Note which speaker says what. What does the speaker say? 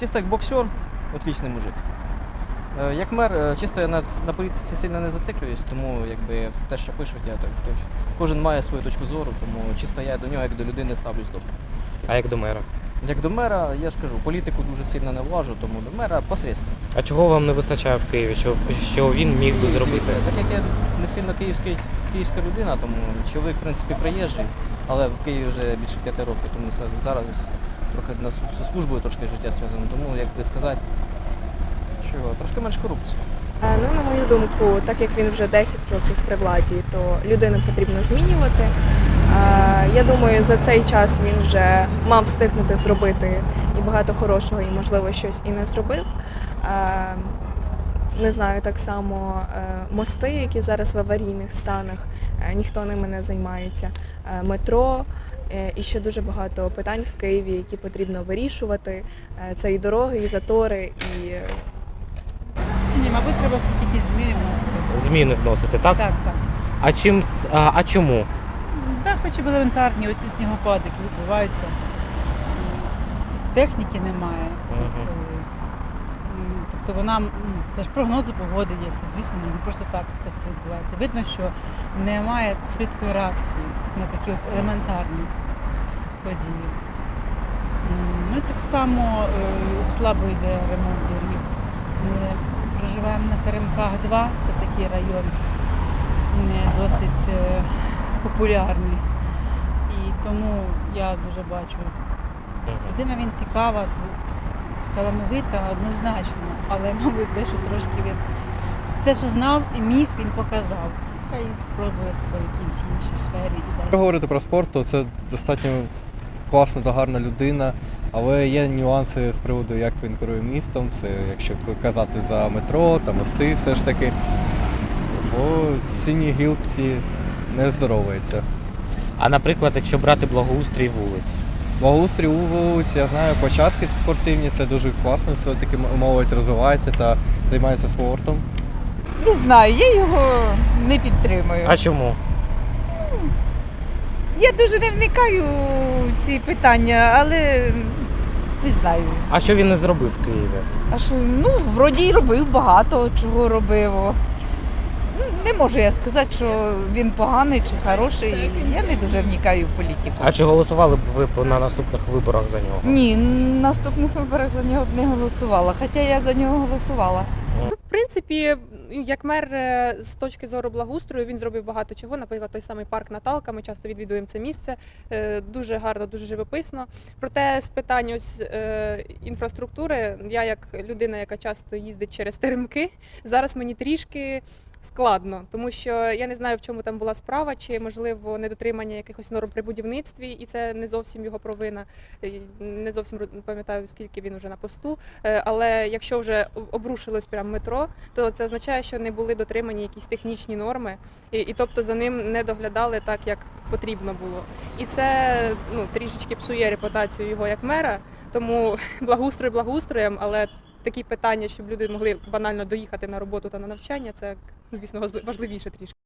Speaker 1: Чисто як боксер, отличний мужик. Е, Як мер, е, чисто я на, на політиці сильно не зациклююсь, тому якби все те, що пишуть, я так точно. Кожен має свою точку зору, тому чисто я до нього як до людини ставлюсь добре.
Speaker 2: А як до мера?
Speaker 1: Як до мера, я ж кажу, політику дуже сильно не влажу, тому до мера посередственно.
Speaker 2: А чого вам не вистачає в Києві? Що, що він міг би зробити?
Speaker 1: Це, так як я не сильно київський, київська людина, тому чоловік, в принципі, приїжджий, але в Києві вже більше п'яти років, тому зараз ось трохи на слу- службою трошки життя зв'язано. Тому, як би сказати, що трошки менш корупції.
Speaker 3: Е, Ну, на мою думку, так як він вже 10 років при владі, то людину потрібно змінювати. Е, Я думаю, за цей час він вже мав встигнути зробити і багато хорошого, і можливо щось і не зробив. Е, Не знаю, так само мости, які зараз в аварійних станах, ніхто ними не займається. Метро. Е, І ще дуже багато питань в Києві, які потрібно вирішувати. Е, Це і дороги, і затори, і е,
Speaker 4: Ні, мабуть, треба все-таки якісь зміни вносити.
Speaker 2: Зміни вносити, так?
Speaker 4: Так, так.
Speaker 2: А чим с- а, а чому?
Speaker 4: Так, хоч і елементарні, оці снігопади, які відбуваються. Техніки немає.
Speaker 2: Мгм.
Speaker 4: такої. М, Тобто вона, м, це ж прогнози погоди є, це звісно не просто так це все відбувається. Видно, що немає швидкої реакції на такі от елементарні події. М, Ну так само е, слабо йде ремонт доріг. Ми проживаємо на Теремках 2, це такий район не досить е, популярний. І тому я дуже бачу. Людина він цікава, талановита, однозначно, але, мабуть, дещо трошки він все, що знав і міг, він показав. Хай спробує себе в якійсь іншій сфері
Speaker 5: Якщо говорити про спорт, то це достатньо класна та гарна людина, але є нюанси з приводу, як він керує містом. Це якщо казати за метро та мости, все ж таки. Бо сині гілці не здоровується.
Speaker 2: А наприклад, якщо брати благоустрій вулиць.
Speaker 5: Благоустрій у вулиць, я знаю, початки спортивні, це дуже класно, все-таки молодь розвивається та займається спортом.
Speaker 6: Не знаю, я його не підтримую.
Speaker 2: А чому?
Speaker 6: Я дуже не вникаю в ці питання, але не знаю.
Speaker 2: А що він не зробив в Києві?
Speaker 6: А що, ну, вроді й робив багато чого робив. Ну, Не можу я сказати, що він поганий чи хороший. Я не дуже вникаю в політику.
Speaker 2: А чи голосували б ви б на наступних виборах за нього?
Speaker 6: Ні, наступних виборах за нього б не голосувала, хоча я за нього голосувала.
Speaker 3: Принципі, як мер е, з точки зору благоустрою, він зробив багато чого. Наприклад, той самий парк Наталка. Ми часто відвідуємо це місце. Е, Дуже гарно, дуже живописно. Проте з питань ось е, інфраструктури, я як людина, яка часто їздить через теремки, зараз мені трішки. Складно, тому що я не знаю, в чому там була справа, чи можливо недотримання якихось норм при будівництві, і це не зовсім його провина. Е, Не зовсім пам'ятаю, скільки він уже на посту. Е, Але якщо вже обрушилось прямо метро, то це означає, що не були дотримані якісь технічні норми, і, і тобто за ним не доглядали так, як потрібно було. І це ну трішечки псує репутацію його як мера. Тому благоустрой благоустроєм, але такі питання, щоб люди могли банально доїхати на роботу та на навчання, це звісно важливіше трішки.